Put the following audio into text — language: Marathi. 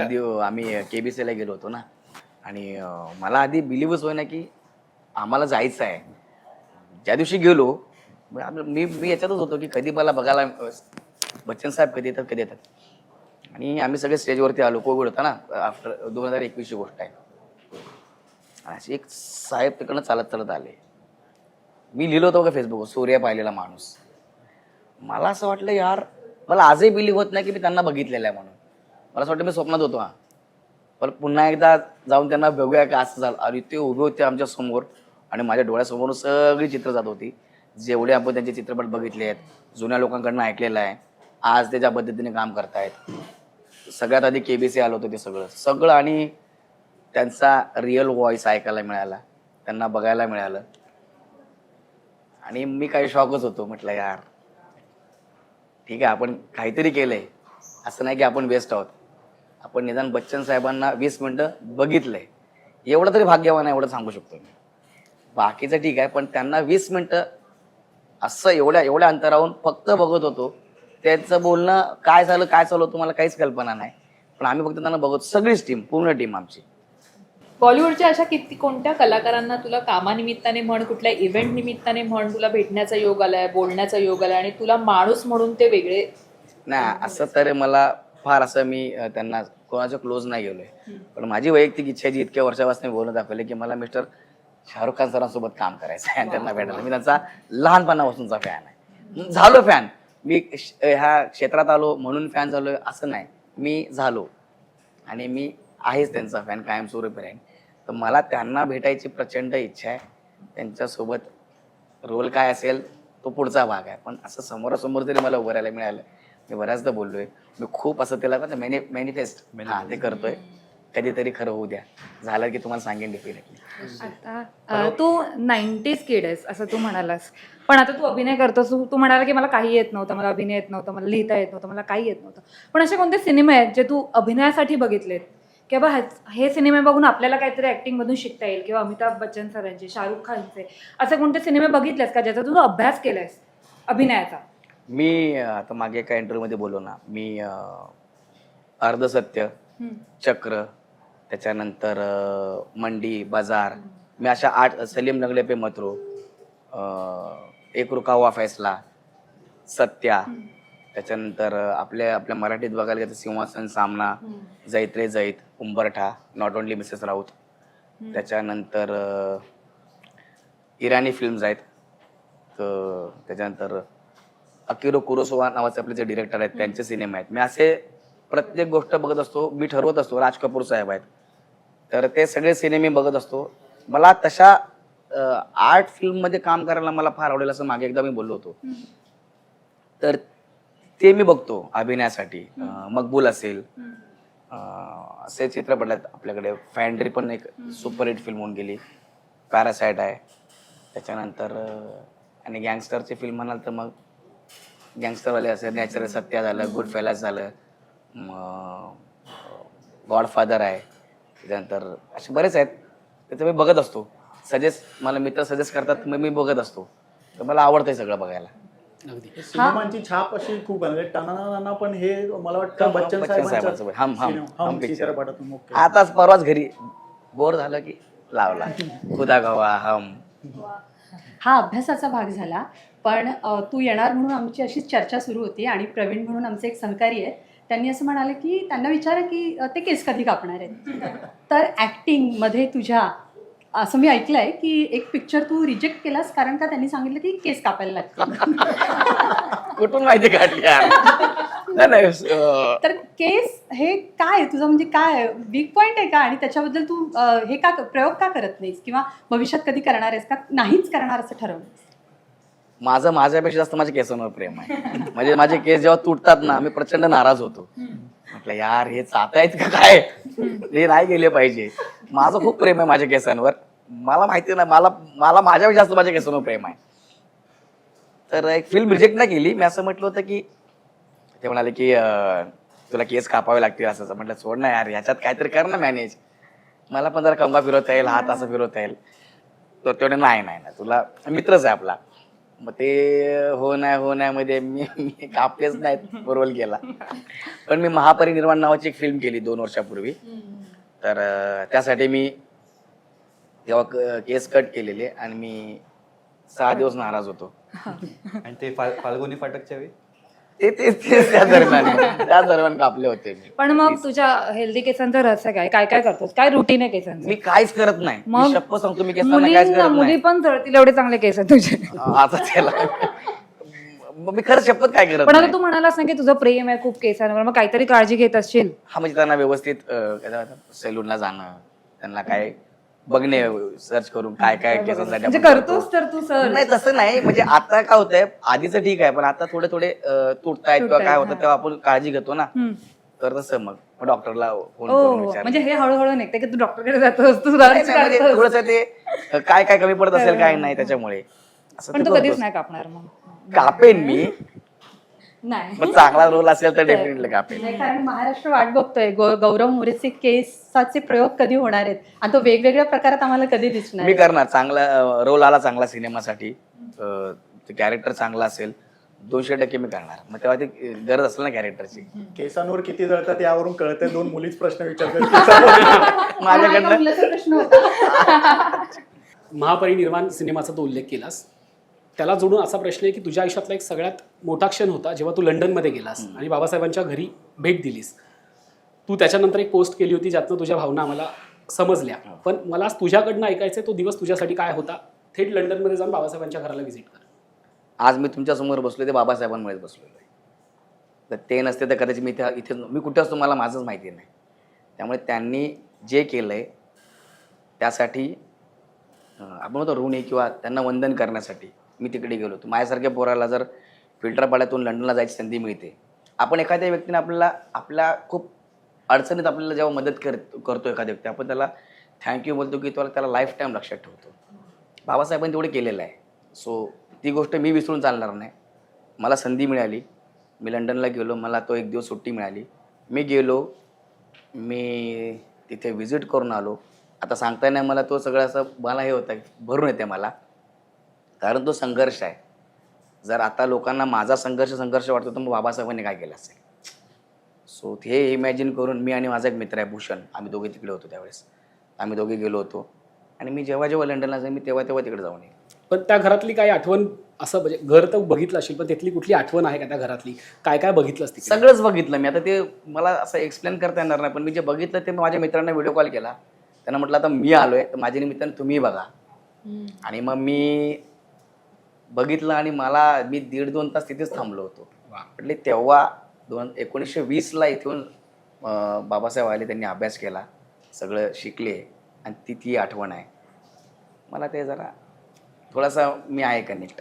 आधी म्हणजे आम्ही केबीसी ला गेलो होतो ना. आणि मला आधी बिलीव्हच होईना की आम्हाला जायचं आहे. ज्या दिवशी गेलो मी मी याच्यातच होतो की कधी मला बघायला बच्चन साहेब कधी येतात कधी येतात. आणि आम्ही सगळे स्टेजवरती आलो कोविड होता ना आफ्टर दोन हजार एकवीसची गोष्ट आहे. अशी एक साहेब तिकडनं चालत चालत आले. मी लिहिलो होतो का फेसबुकवर सूर्य पाहिलेला माणूस. मला असं वाटलं यार मला आजही बिलीव्ह होत नाही की मी त्यांना बघितलेलं आहे म्हणून. मला असं वाटतं मी स्वप्नात होतो हा. पण पुन्हा एकदा जाऊन त्यांना बघूया का असं झालं. आणि ते उभे होते आमच्यासमोर आणि माझ्या डोळ्यासमोरून सगळी चित्र जात होती. जेवढे आपण त्यांचे चित्रपट बघितले आहेत जुन्या लोकांकडनं ऐकलेलं आहे आज ते ज्या पद्धतीने काम करतायत. सगळ्यात आधी के बी सी आलं होतं ते सगळं. सगळं आणि त्यांचा रिअल व्हॉइस ऐकायला मिळाला. त्यांना बघायला मिळालं. आणि मी काही शॉकच होतो म्हटलं यार ठीक आहे आपण काहीतरी केलंय. असं नाही की आपण बेस्ट आहोत. आपण निदान बच्चन साहेबांना वीस मिनिटं बघितलंय. एवढं तरी भाग्यवान आहे एवढं सांगू शकतो मी. बाकीचं ठीक आहे पण त्यांना वीस मिनिटं असं एवढ्या एवढ्या अंतरावरून फक्त बघत होतो. त्यांचं बोलणं काय झालं काय चालू होतं मला काहीच कल्पना नाही. पण आम्ही फक्त त्यांना बघतो सगळीच टीम पूर्ण टीम आमची. बॉलिवूडच्या अशा किती कोणत्या कलाकारांना तुला कामानिमित्ताने म्हण कुठल्या इव्हेंट निमित्ताने म्हण तुला भेटण्याचा योग आलाय बोलण्याचा योग आलाय आणि तुला माणूस म्हणून ते वेगळे नाही असं तर मला फार असं मी अं, त्यांना कोणाच्या क्लोज नाही गेलोय. पण माझी वैयक्तिक इच्छा आहे जी इतक्या वर्षापासून मी बोलत दाखवले की मला मिस्टर शाहरुख खान सरांसोबत काम करायचं आहे आणि त्यांना भेटायचं मी त्यांचा लहानपणापासूनचा फॅन आहे. झालो फॅन मी श- ह्या क्षेत्रात आलो म्हणून फॅन झालोय असं नाही. मी झालो. आणि मी आहेच त्यांचा फॅन कायमस्वरूपी राहीन तर मला त्यांना भेटायची प्रचंड इच्छा आहे. त्यांच्यासोबत रोल काय असेल तो पुढचा भाग आहे. पण असं समोरासमोर जरी मला उभं राहायला मिळालं मी बऱ्याचदा बोललोय. मी खूप असं त्याला मॅनि मॅनिफेस्ट हा ते करतोय. कधीतरी खरं होऊ द्या. झालं की तुम्हाला सांगेन डेफिनेटली आता अ, तू नाईन्टीज किड आहेस असं तू म्हणालास. पण आता तू अभिनय करतोस तू तू म्हणाला की मला काही येत नव्हतं मला अभिनय येत नव्हतं मला लिहिता येत नव्हतं मला काही येत नव्हतं. पण असे कोणते सिनेमे आहेत जे तू अभिनयासाठी बघितलेत? की बा हे सिनेमे बघून आपल्याला काहीतरी ऍक्टिंग मधून शिकता येईल किंवा अमिताभ बच्चन सरांचे शाहरुख खानचे असे कोणते सिनेमे बघितलेस का ज्याचा तू अभ्यास केलायस अभिनयाचा? मी आता मागे एका इंटरव्ह्यू मध्ये बोललो ना मी अर्धसत्य चक्र त्याच्यानंतर अं, मंडी बाजार मी अशा आठ सलीम नगले पे मतरो एक रुकावा फैसला सत्या त्याच्यानंतर अं, आपल्या आपल्या मराठीत बघायला गेलं तर सिंहासन सामना जैत रे जैत उंबरठा नॉट ओनली मिसेस राऊत त्याच्यानंतर अं, इराणी फिल्म्स आहेत तर त्याच्यानंतर अकिरो कुरोसोवा नावाचे आपले जे डिरेक्टर आहेत त्यांचे सिनेमे आहेत. मी असे प्रत्येक गोष्ट बघत असतो मी ठरवत असतो राज कपूर साहेब आहेत. तर ते सगळे सिनेमे बघत असतो. मला तशा आर्ट फिल्ममध्ये काम करायला मला फार आवडेल असं मागे एकदा मी बोललो होतो. तर ते मी बघतो अभिनयासाठी. मकबूल असेल. असे चित्रपट आहेत. आपल्याकडे फॅन्ड्री पण एक सुपरहिट फिल्म होऊन गेली. पॅरासाईट आहे. त्याच्यानंतर आणि गँगस्टरची फिल्म म्हणाल तर मग गँगस्टरवाले असेल नॅचरल सत्या झालं गुड फेलास झालं गॉडफादर आहे. त्याच्यानंतर असे बरेच आहेत. त्याचं मी बघत असतो. सजेस्ट मला मित्र सजेस्ट करतात मग मी बघत असतो. तर मला आवडतंय सगळं बघायला. सिनेमांची छाप अशी खूप आहे. म्हणजे पण हे मला वाटतं बच्चन साहेबांचं हम आताच परवाच घरी बोर झालं की लावला. खुदा गवा हम हा अभ्यासाचा भाग झाला पण तू येणार म्हणून आमची अशीच चर्चा सुरू होती आणि प्रवीण म्हणून आमचे एक सहकारी आहेत त्यांनी असं म्हणाले की त्यांना विचारा की ते केस कधी कापणार आहेत. तर ॲक्टिंगमध्ये तुझ्या असं मी ऐकलंय की एक पिक्चर तू रिजेक्ट केलास कारण का त्यांनी सांगितलं की केस कापायला लागतो कुठून माहिती काढली नाही, नाही अं, तर केस हे काय तुझं म्हणजे काय वीक पॉईंट आहे का? आणि त्याच्याबद्दल तू अ, हे का प्रयोग का करत नाहीस? किंवा भविष्यात कधी करणार आहेस का? नाहीच करणार असं ठरवलं माझं माझ्यापेक्षा जास्त माझ्या केसांवर प्रेम आहे. म्हणजे माझे केस जेव्हा तुटतात ना मी प्रचंड नाराज होतो. म्हटलं यार हे चाहत आहेत का काय? हे नाही गेले पाहिजे. माझं खूप प्रेम आहे माझ्या केसांवर. मला माहिती नाही मला मला माझ्यापेक्षा जास्त माझ्या केसांवर प्रेम आहे. तर एक फिल्म रिजेक्ट नाही केली. मी असं म्हटलं होतं की ते म्हणाले की अं, तुला केस कापावे लागतील असं असं. म्हटलं सोड ना यार ह्याच्यात काहीतरी कर ना मॅनेज. मला पण जरा कंबा फिरवता येईल हात असं फिरवता येईल. तर तेवढे नाही नाही नाही तुला मित्रच आहे आपला. मग ते हो नाही हो नाही मध्ये मी मी कापलेच नाहीत रोल केला पण मी महापरिनिर्वाण नावाची एक फिल्म केली दोन वर्षापूर्वी. तर अं, त्यासाठी मी तेव्हा क- केस कट केलेले आणि मी सहा दिवस नाराज होतो. आणि ते फाल फाल्गुनी फाटकच्या वेळी? ते त्या दरम्यान त्या दरम्यान कापले होते मी. पण मग तुझ्या हेल्दी केसांचं रहस्य काय? काय काय करतोस? काय रुटीन आहे केसांचं? मी काहीच करत नाही. मी मग शप्प सांगतो मी केसांना काहीच मुलींना करत मुली नाही. पण जळतील एवढे चांगले केस आहेत तुझे. आता त्याला मग मी खरं शपथ काय करत पण आता नाही? तू म्हणालास ना की तुझं प्रेम आहे खूप केसांवर मग काहीतरी काळजी घेत असशील. हा म्हणजे त्यांना व्यवस्थित सेलूनला जाणं त्यांना काय बघणे सर्च करून काय काय केसांसाठी म्हणजे आपण करतोस तर तू सर नाही तसं नाही. म्हणजे आता काय होतंय आधीचं ठीक आहे पण आता थोडे थोडे अं, तुटतायत किंवा काय होतं तेव्हा आपण काळजी घेतो ना. तर तसं मग. मग डॉक्टरला फोन हो करून हो. म्हणजे हे हळूहळू निघते की तू डॉक्टरकडे जातोस तू सर्च करतोस. थोडस ते अं, काय काय कमी पडत असेल काय नाही त्याच्यामुळे. असं पण ते तू कधीच करतोस. नाही कापणार मग. कापेन मी. नाही. पण चांगला रोल असेल तर डेफिनेटली नाही कारण महाराष्ट्र वाट बघतोय. गौ- गौरव मोरेचे केसाचे प्रयोग कधी होणार आहेत? आणि तो वेगवेगळ्या प्रकारात आम्हाला कधी दिसणार मी आहे? करणार. चांगला रोल आला चांगला सिनेमासाठी. कॅरेक्टर चांगला असेल दोनशे टक्के मी करणार. मग तेव्हा ते अं, गरज असेल ना कॅरेक्टरची केसांवर किती जळतात यावरून कळतंय. दोन मुलीच प्रश्न विचारतात. हा, माझ्याकडनं. मुलाचा प्रश्न होता. महापरिनिर्वाण सिनेमाचा तो उल्लेख केलास. त्याला जोडून असा प्रश्न आहे की तुझ्या आयुष्यातला एक सगळ्यात मोठा क्षण होता जेव्हा तू लंडनमध्ये गेलास आणि बाबासाहेबांच्या घरी भेट दिलीस. तू त्याच्यानंतर एक पोस्ट केली होती ज्यातनं तुझ्या भावना आम्हाला समजल्या. पण मला आज तुझ्याकडनं ऐकायचं तो दिवस तुझ्यासाठी काय होता? थेट लंडनमध्ये जाऊन बाबासाहेबांच्या घराला व्हिजिट कर. आज मी तुमच्यासमोर बसलो ते बाबासाहेबांमुळेच बसलेलो आहे तर ते नसते तर कदाचित मी इथे इथे मी कुठे असतो मला माझंच माहिती नाही. त्यामुळे त्यांनी जे केलं आहे त्यासाठी आपण म्हणतो ऋणी किंवा त्यांना वंदन करण्यासाठी मी तिकडे गेलो. होतो माझ्यासारख्या पोराला जर फिल्टर पाड्यातून लंडनला जायची संधी मिळते आपण एखाद्या व्यक्तीने आपल्याला आपल्या खूप अडचणीत आपल्याला जेव्हा मदत कर करतो एखाद्या व्यक्ती आपण त्याला थँक्यू बोलतो की त्याला त्याला लाईफ टाईम लक्षात ठेवतो. बाबासाहेबांनी तेवढे केलेलं आहे. सो ती गोष्ट मी विसरून चालणार नाही. मला संधी मिळाली. मी लंडनला गेलो. मला तो एक दिवस सुट्टी मिळाली. मी गेलो. मी तिथे व्हिजिट करून आलो. आता सांगता नाही मला तो सगळं असं मला हे होतं भरून येते मला. कारण तो संघर्ष आहे. जर आता लोकांना माझा संघर्ष संघर्ष वाटतो तर मग बाबासाहेबांनी काय केलं असेल? सो हे इमॅजिन करून मी आणि माझा एक मित्र आहे भूषण. आम्ही दोघे तिकडे होतो त्यावेळेस. आम्ही दोघे गेलो होतो. आणि मी जेव्हा जेव्हा लंडनला जाईन मी तेव्हा तेव्हा तिकडे जाऊन येईन. पण त्या घरातली काही आठवण असं म्हणजे घर तर बघितलं असेल पण त्यातली कुठली आठवण आहे का त्या घरातली? काय काय बघितलंस तिकडे? सगळंच बघितलं मी. आता ते मला असं एक्सप्लेन करता येणार नाही पण मी जे बघितलं ते मी माझ्या मित्रांना व्हिडिओ कॉल केला. त्यांना म्हटलं आता मी आलोय तर माझ्या निमित्ताने तुम्ही बघा. आणि मग मी बघितलं आणि मला मी दीड दोन तास तिथेच थांबलो होतो. म्हटले तेव्हा दोन एकोणीसशे वीसला इथून बाबासाहेब आले त्यांनी अभ्यास केला सगळं शिकले आणि ती ती आठवण आहे. मला ते जरा थोडासा मी आहे कनेक्ट